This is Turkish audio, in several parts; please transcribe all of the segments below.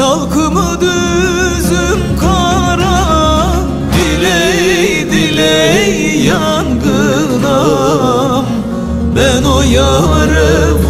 Salkımı düzüm kara Diley diley yangınam. Ben o yare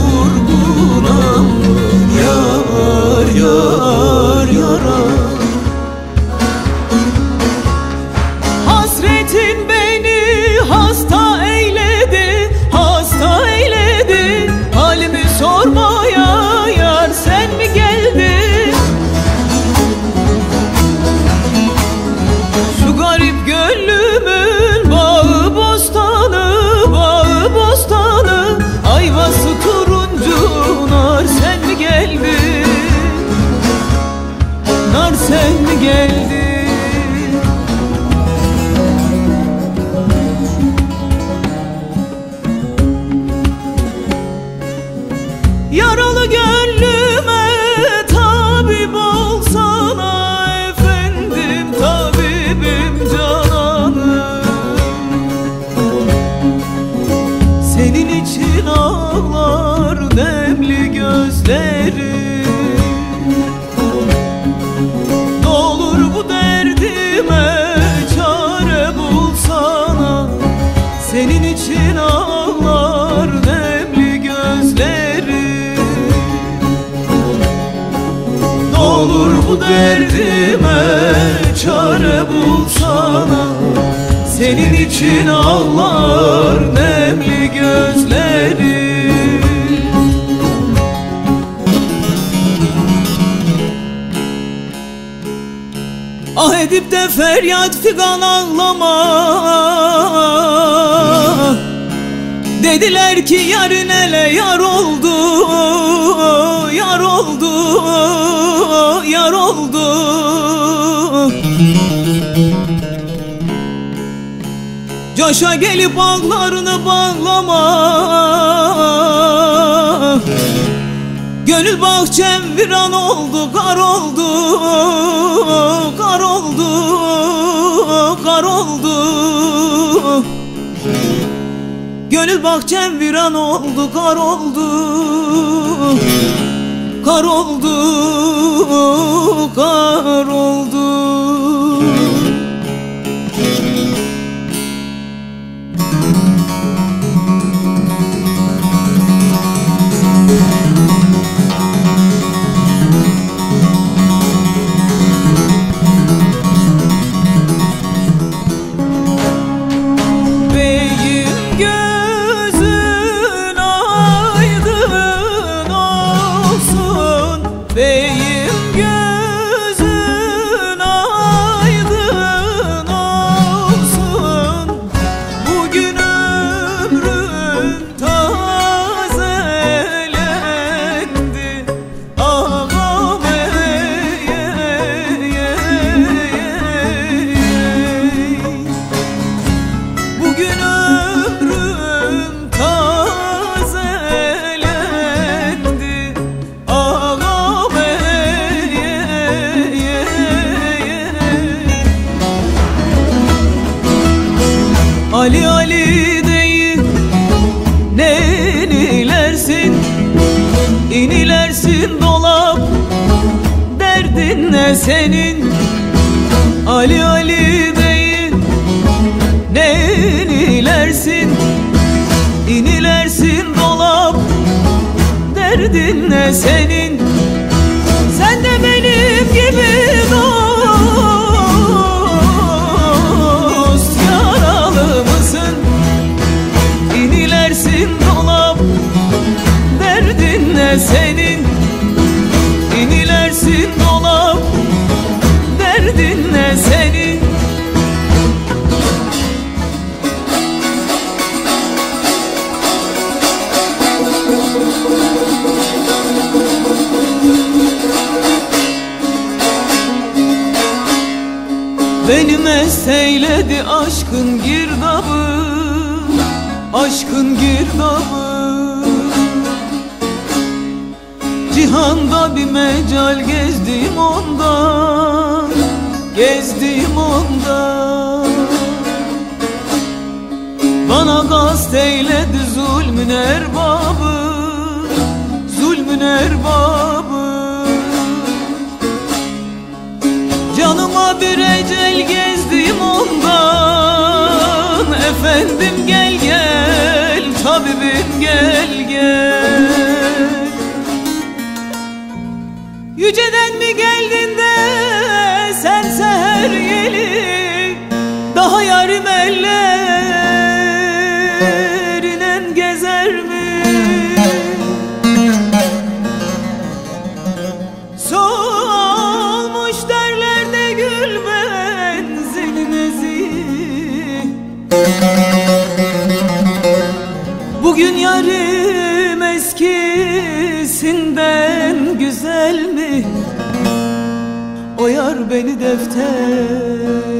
derdime çare bulsana. Senin için ağlar nemli gözlerim Ah edip de feryat figan ağlama. Dediler ki yarın ele yar oldu Yar oldu Yar oldu. Coşa gelip ağlarını bağlama. Gönül bahçem viran oldu, kar oldu, kar oldu, kar oldu. Gönül bahçem viran oldu, kar oldu, kar oldu, kar oldu. Senin Ali Ali deyip Nenilersin inilersin? Dolap Derdin ne senin? Sen de benim gibi dost Yaralı mısın? İnilersin dolap Derdin ne senin? İnilersin dolap eyledi aşkın girdabı Aşkın girdabı. Cihanda bir mecal gezdim ondan Gezdim ondan. Bana kast eyledi zulmün erbabı yeli Daha yarım ellerinen yar beni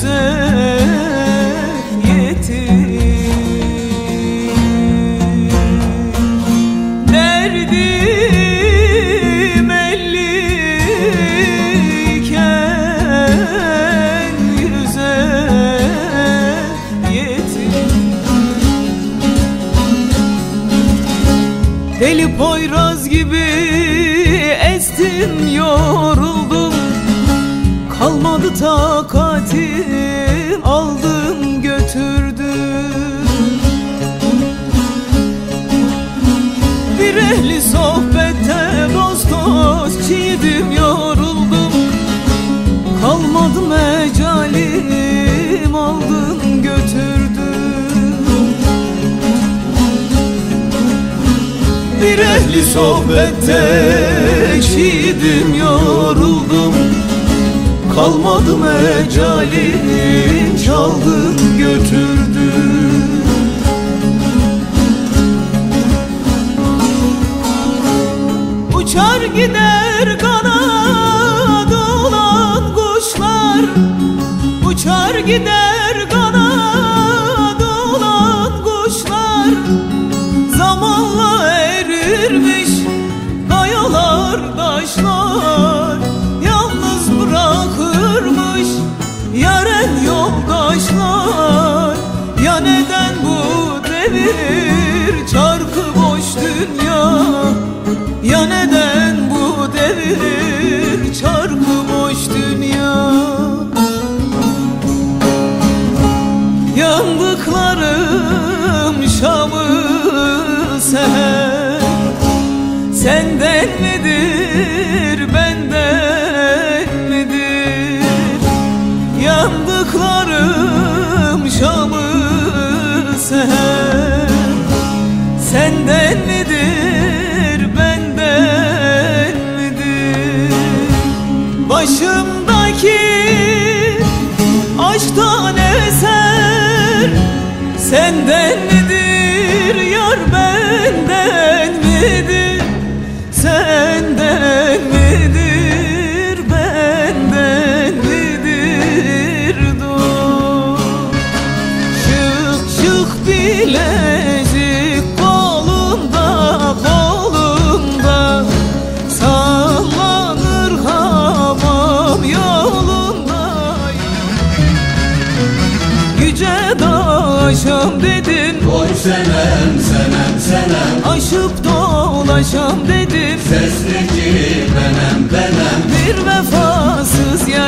Deli poyraz gibi estim yoruldum. Kalmadı takatim aldım götürdüm. Bir ehli sohbette dost dost çiğdim yoruldum. Kalmadı mecalim aldım götürdüm. Bir ehli sohbette çiğdim yoruldum Kalmadı mecalim çaldım götürdüm Uçar gider kanat olan kuşlar. Uçar gider Ya neden Senden midir yar benden midir? Senden midir senem senem senem. Aşıp dolaşam dedim. Seslici benem benem. Bir vefasız yar